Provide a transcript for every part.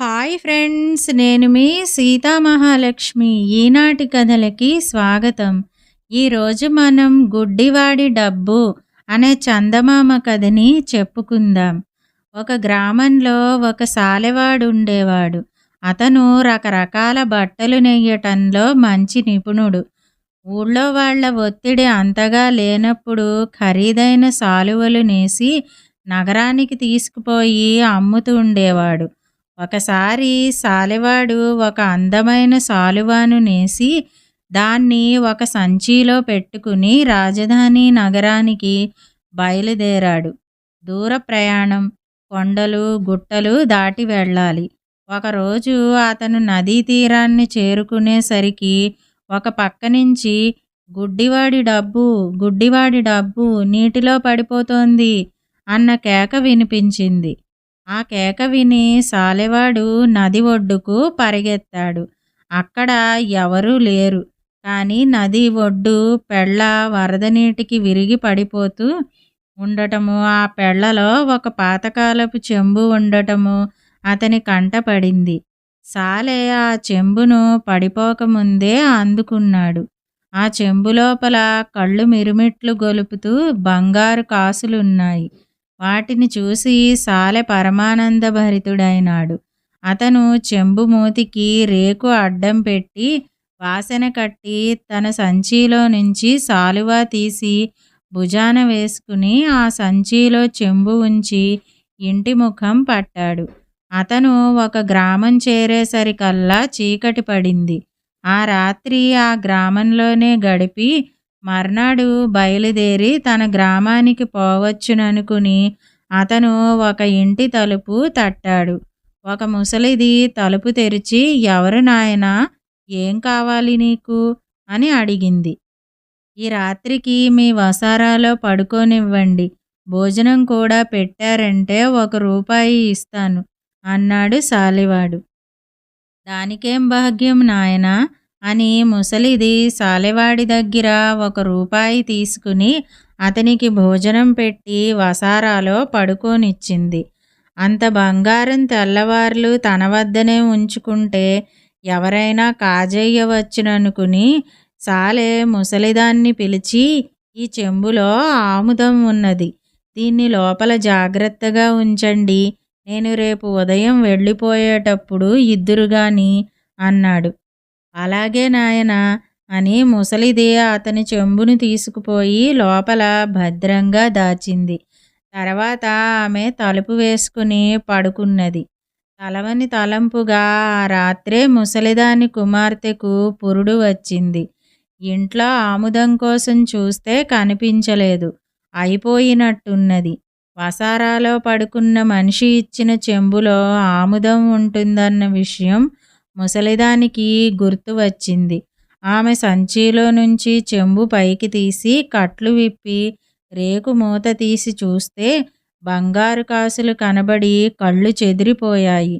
Hi friends నేను మీ సీతామహాలక్ష్మి. ఈనాటి కథలకి స్వాగతం. ఈరోజు మనం గుడ్డివాడి డబ్బు అనే చందమామ కథని చెప్పుకుందాం. ఒక గ్రామంలో ఒక సాలెవాడు ఉండేవాడు. అతను రకరకాల బట్టలు నెయ్యటంలో మంచి నిపుణుడు. ఊళ్ళో వాళ్ళ ఒత్తిడి అంతగా లేనప్పుడు ఖరీదైన సాలువలు నేసి నగరానికి తీసుకుపోయి అమ్ముతూ ఉండేవాడు. ఒకసారి సాలెవాడు ఒక అందమైన సాలువాను నేసి దాన్ని ఒక సంచిలో పెట్టుకుని రాజధాని నగరానికి బయలుదేరాడు. దూర ప్రయాణం కొండలు గుట్టలు దాటి వెళ్ళాలి. ఒకరోజు అతను నదీ తీరాన్ని చేరుకునేసరికి ఒక పక్క నుంచి గుడ్డివాడి డబ్బు గుడ్డివాడి డబ్బు నీటిలో పడిపోతోంది అన్న కేక వినిపించింది. ఆ కేక విని సాలెవాడు నది ఒడ్డుకు పరిగెత్తాడు. అక్కడ ఎవరూ లేరు. కానీ నది ఒడ్డు పెళ్ళ వరద నీటికి విరిగి పడిపోతూ ఉండటము ఆ పెళ్ళలో ఒక పాతకాలపు చెంబు ఉండటము అతని కంట పడింది. సాలె ఆ చెంబును పడిపోకముందే అందుకున్నాడు. ఆ చెంబు లోపల కళ్ళు మిరుమిట్లు గొలుపుతూ బంగారు కాసులున్నాయి. వాటిని చూసి సాలె పరమానందభరితుడైనాడు. అతను చెంబు మూతికి రేకు అడ్డం పెట్టి వాసన కట్టి తన సంచిలో నుంచి సాలువా తీసి భుజాన వేసుకుని ఆ సంచిలో చెంబు ఉంచి ఇంటి ముఖం పట్టాడు. అతను ఒక గ్రామం చేరేసరికల్లా చీకటి పడింది. ఆ రాత్రి ఆ గ్రామంలోనే గడిపి మర్నాడు బయలుదేరి తన గ్రామానికి పోవచ్చుననుకుని అతను ఒక ఇంటి తలుపు తట్టాడు. ఒక ముసలిది తలుపు తెరిచి ఎవరు నాయనా? ఏం కావాలి నీకు? అని అడిగింది. ఈ రాత్రికి మీ వసారాలో పడుకోనివ్వండి. భోజనం కూడా పెట్టారంటే ఒక రూపాయి ఇస్తాను అన్నాడు సాలివాడు దానికేం భాగ్యం నాయనా? అని ముసలిది సాలెవాడి దగ్గర ఒక రూపాయి తీసుకుని అతనికి భోజనం పెట్టి వసారాలో పడుకోనిచ్చింది. అంత బంగారం తెల్లవార్లు తన వద్దనే ఉంచుకుంటే ఎవరైనా కాజేయవచ్చుననుకుని సాలె ముసలిదాన్ని పిలిచి ఈ చెంబులో ఆముదం ఉన్నది. దీన్ని లోపల జాగ్రత్తగా ఉంచండి. నేను రేపు ఉదయం వెళ్ళిపోయేటప్పుడు ఇద్దురుగాని అన్నాడు. అలాగే నాయనా అని ముసలిది అతని చెంబును తీసుకుపోయి లోపల భద్రంగా దాచింది. తర్వాత ఆమె తలుపు వేసుకుని పడుకున్నది. తలవని తలంపుగా ఆ రాత్రే ముసలిదాని కుమార్తెకు పురుడు వచ్చింది. ఇంట్లో ఆముదం కోసం చూస్తే కనిపించలేదు. అయిపోయినట్టున్నది. వసారాలో పడుకున్న మనిషి ఇచ్చిన చెంబులో ఆముదం ఉంటుందన్న విషయం ముసలిదానికి గుర్తు వచ్చింది. ఆమె సంచిలో నుంచి చెంబు పైకి తీసి కట్లు విప్పి రేకు మూత తీసి చూస్తే బంగారు కాసులు కనబడి కళ్ళు చెదిరిపోయాయి.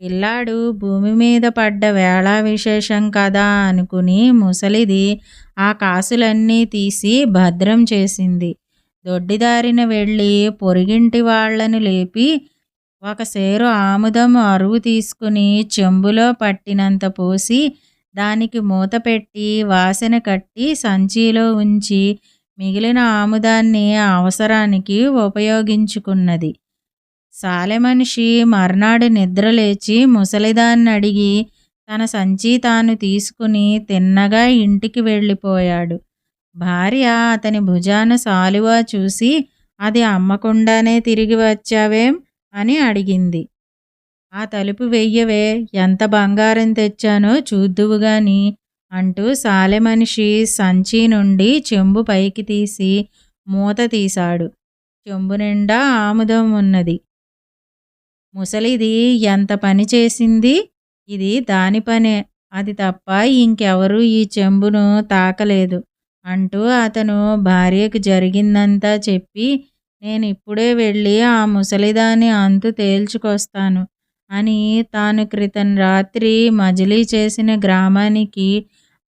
పిల్లాడు భూమి మీద పడ్డ వేళ విశేషం కదా అనుకుని ముసలిది ఆ కాసులన్నీ తీసి భద్రం చేసింది. దొడ్డిదారిన వెళ్ళి పొరిగింటి వాళ్ళను లేపి ఒక సేరు ఆముదం అరువు తీసుకుని చెంబులో పట్టినంత పోసి దానికి మూత పెట్టి వాసన కట్టి సంచిలో ఉంచి మిగిలిన ఆముదాన్ని అవసరానికి ఉపయోగించుకున్నది. సాలెమనిషి మర్నాడు నిద్రలేచి ముసలిదాన్ని అడిగి తన సంచి తాను తీసుకుని తిన్నగా ఇంటికి వెళ్ళిపోయాడు. భార్య అతని భుజాన సాలువా చూసి అది అమ్మకుండానే తిరిగి వచ్చావేం? అని అడిగింది. ఆ తలుపు వెయ్యవే. ఎంత బంగారం తెచ్చానో చూద్దువు అంటూ అంటూ సాలెమనిషి సంచి నుండి చెంబు పైకి తీసి మూత తీశాడు. చెంబు నిండా ఆముదం ఉన్నది. ముసలిది ఎంత పని చేసింది? ఇది దాని పనే. అది తప్ప ఇంకెవరూ ఈ చెంబును తాకలేదు అంటూ అతను భార్యకు జరిగిందంతా చెప్పి నేను ఇప్పుడే వెళ్ళి ఆ ముసలిదాని అంతు తేల్చుకొస్తాను అని తాను క్రితం రాత్రి మజిలీ చేసిన గ్రామానికి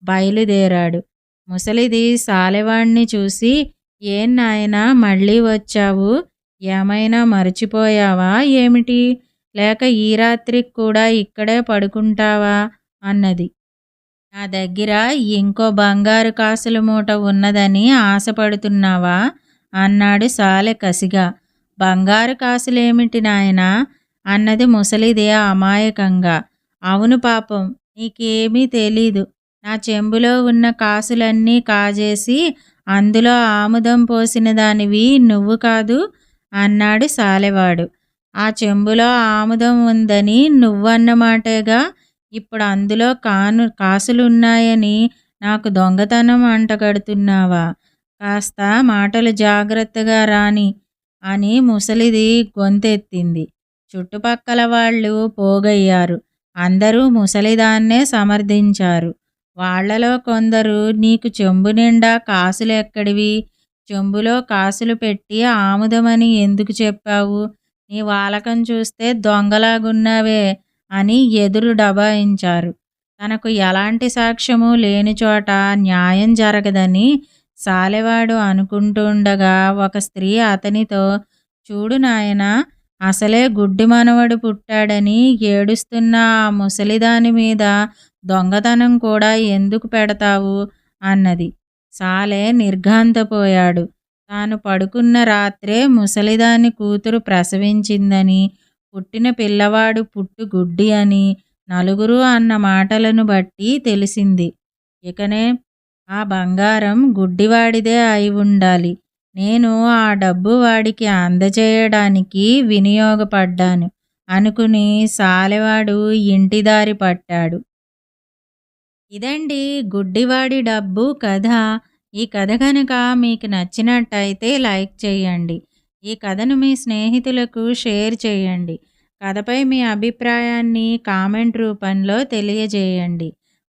బయలుదేరాడు. ముసలిది సాలెవాణ్ణి చూసి ఏం నాయనా మళ్ళీ వచ్చావు? ఏమైనా మర్చిపోయావా? ఏమిటి? లేక ఈ రాత్రికి కూడా ఇక్కడే పడుకుంటావా? అన్నది. నా దగ్గర ఇంకో బంగారు కాసుల మూట ఉన్నదని ఆశపడుతున్నావా? అన్నాడు సాలె కసిగా. బంగారు కాసులేమిటి నాయనా? అన్నది ముసలిదే అమాయకంగా. అవును పాపం నీకేమీ తెలీదు. నా చెంబులో ఉన్న కాసులన్నీ కాజేసి అందులో ఆముదం పోసిన దానివి నువ్వు కాదు అన్నాడు సాలెవాడు. ఆ చెంబులో ఆముదం ఉందని నువ్వన్నమాటేగా ఇప్పుడు అందులో కాను కాసులున్నాయని నాకు దొంగతనం అంటగడుతున్నావా? కాస్త మాటలు జాగ్రత్తగా రాని అని ముసలిది గొంతెత్తింది. చుట్టుపక్కల వాళ్ళు పోగయ్యారు. అందరూ ముసలిదాన్నే సమర్థించారు. వాళ్ళలో కొందరు నీకు చెంబు నిండా కాసులు ఎక్కడివి? చెంబులో కాసులు పెట్టి ఆముదమని ఎందుకు చెప్పావు? నీ వాలకం చూస్తే దొంగలాగున్నావే అని ఎదురు డబాయించారు తనకు ఎలాంటి సాక్ష్యము లేని చోట న్యాయం జరగదని సాలెవాడు అనుకుంటుండగా ఒక స్త్రీ అతనితో చూడు నాయనా అసలే గుడ్డి మనవడు పుట్టాడని ఏడుస్తున్న ఆ ముసలిదాని మీద దొంగతనం కూడా ఎందుకు పెడతావు? అన్నది. సాలే నిర్ఘాంతపోయాడు. తాను పడుకున్న రాత్రే ముసలిదాని కూతురు ప్రసవించిందని పుట్టిన పిల్లవాడు పుట్టు గుడ్డి అని నలుగురు అన్న మాటలను బట్టి తెలిసింది. ఇకనే ఆ బంగారం గుడ్డివాడిదే అయి ఉండాలి. నేను ఆ డబ్బు వాడికి అందజేయడానికి వినియోగపడ్డాను అనుకుని సాలెవాడు ఇంటిదారి పట్టాడు. ఇదండి గుడ్డివాడి డబ్బు కథ. ఈ కథ కనుక మీకు నచ్చినట్టయితే లైక్ చేయండి. ఈ కథను మీ స్నేహితులకు షేర్ చేయండి. కథపై మీ అభిప్రాయాన్ని కామెంట్ రూపంలో తెలియజేయండి.